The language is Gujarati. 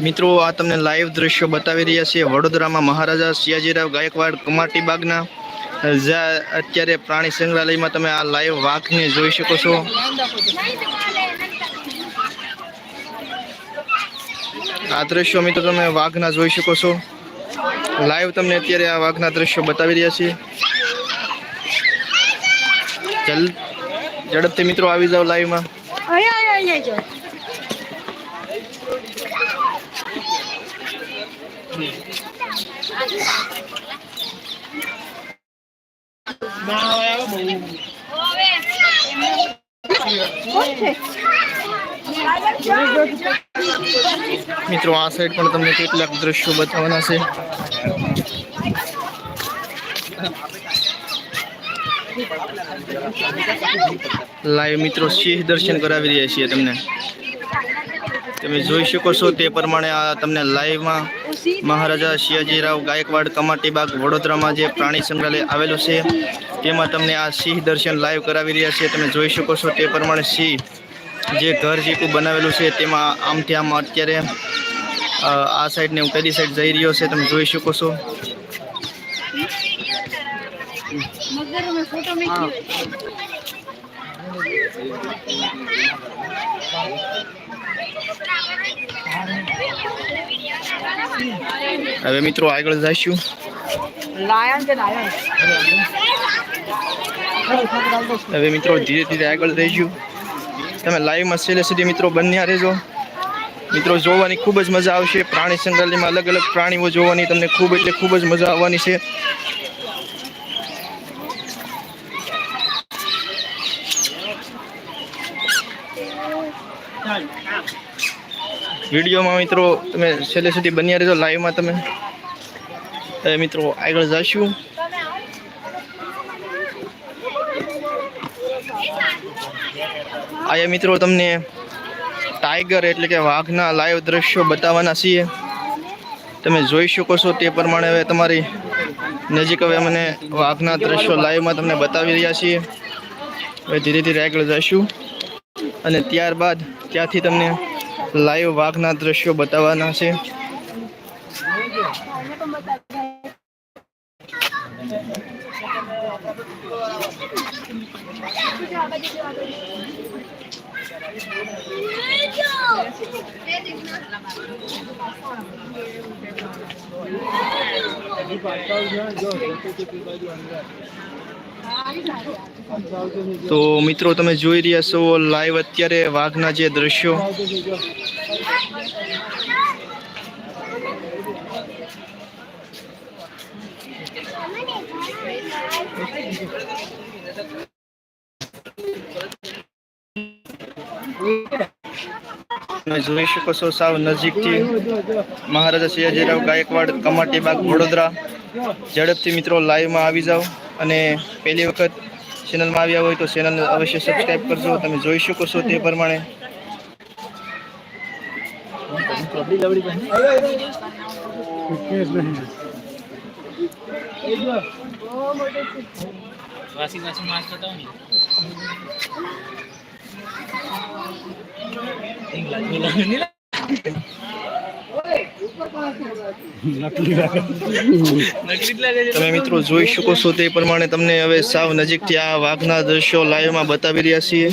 મિત્રો, આ તમને લાઈવ દ્રશ્યો બતાવી રહ્યા છીએ. વડોદરામાં મહારાજા સિયાજીરાવ ગાયકવાડ કમાટી બાગના જ્યાં અત્યારે પ્રાણી સંગ્રહાલયમાં તમે આ લાઈવ વાઘને જોઈ શકો છો. આ દ્રશ્યો મિત્રો તમે વાઘના જોઈ શકો છો. લાઈવ તમને અત્યારે આ વાઘના દ્રશ્યો બતાવી રહ્યા છીએ. ઝડપથી મિત્રો આવી જાઓ લાઈવમાં અહીંયા અહીંયા અહીંયા જો. મિત્રો આ સાઈડ પણ તમને કેટલાક દ્રશ્યો બતાવવાના છે. લાઈવ મિત્રો સિંહ દર્શન કરાવી રહ્યા છીએ તમને. તમે જોઈ શકો છો તે પ્રમાણે આ તમને લાઈવમાં મહારાજા શિયાજીરાવ ગાયકવાડ કમાટી બાગ વડોદરામાં જે પ્રાણી સંગ્રહાલય આવેલું છે તેમાં તમને આ સિંહ દર્શન લાઈવ કરાવી રહ્યા છીએ. તમે જોઈ શકો છો તે પ્રમાણે સિંહ જે ઘર જેટલું બનાવેલું છે તેમાં આમથી આમ અત્યારે આ સાઈડ ને હું પેલી સાઈડ જઈ રહ્યો છે. તમે જોઈ શકો છો. મગર ફોટો હવે મિત્રો આગળ જઈશું. હવે મિત્રો ધીરે ધીરે આગળ જઈશું. તમે લાઈવમાં છેલ્લે સુધી મિત્રો બન્યા રહેજો. મિત્રો જોવાની ખૂબ જ મજા આવશે. પ્રાણી સંગ્રહાલયમાં અલગ અલગ પ્રાણીઓ જોવાની તમને ખૂબ એટલે ખૂબ જ મજા આવવાની છે. વિડીયોમાં મિત્રો તમે છેલ્લે સુધી બન્યા રહેજો લાઈવમાં તમે. મિત્રો આગળ જઈશું આયા મિત્રો તમને ટાઈગર એટલે કે વાઘના લાઈવ દ્રશ્યો બતાવવાના છીએ. તમે જોઈ શકો છો તે પ્રમાણે હવે તમારી નજીક હવે મને વાઘના દ્રશ્યો લાઈવમાં તમને બતાવી રહ્યા છીએ. હવે ધીરે ધીરે આગળ જઈશું અને ત્યારબાદ ત્યાંથી તમને લાઈવ વાઘના દ્રશ્યો બતાવવાના છે. તો મિત્રો, તમે જોઈ રહ્યા છો લાઈવ અત્યારે વાઘના જે દ્રશ્યો. તમે જોઈ શકો છો, સાવ નજીકથી મહારાજા સયાજીરાવ ગાયકવાડ કમાટી બાગ વડોદરા. ઝડપથી મિત્રો લાઈવમાં આવી જાઓ અને પહેલી વખત ચેનલમાં આવ્યા હોય તો ચેનલને અવશ્ય સબસ્ક્રાઈબ કરજો. તમે જોઈ શકો છો તે પ્રમાણે. વાસી વાસી માસ બતાવો ને નકલી જ લાગે છે તમે મિત્રો જોઈ શકો છો તે પ્રમાણે તમને હવે સાવ નજીકથી આ વાઘના દ્રશ્યો લાઈવમાં બતાવી રહ્યા છીએ.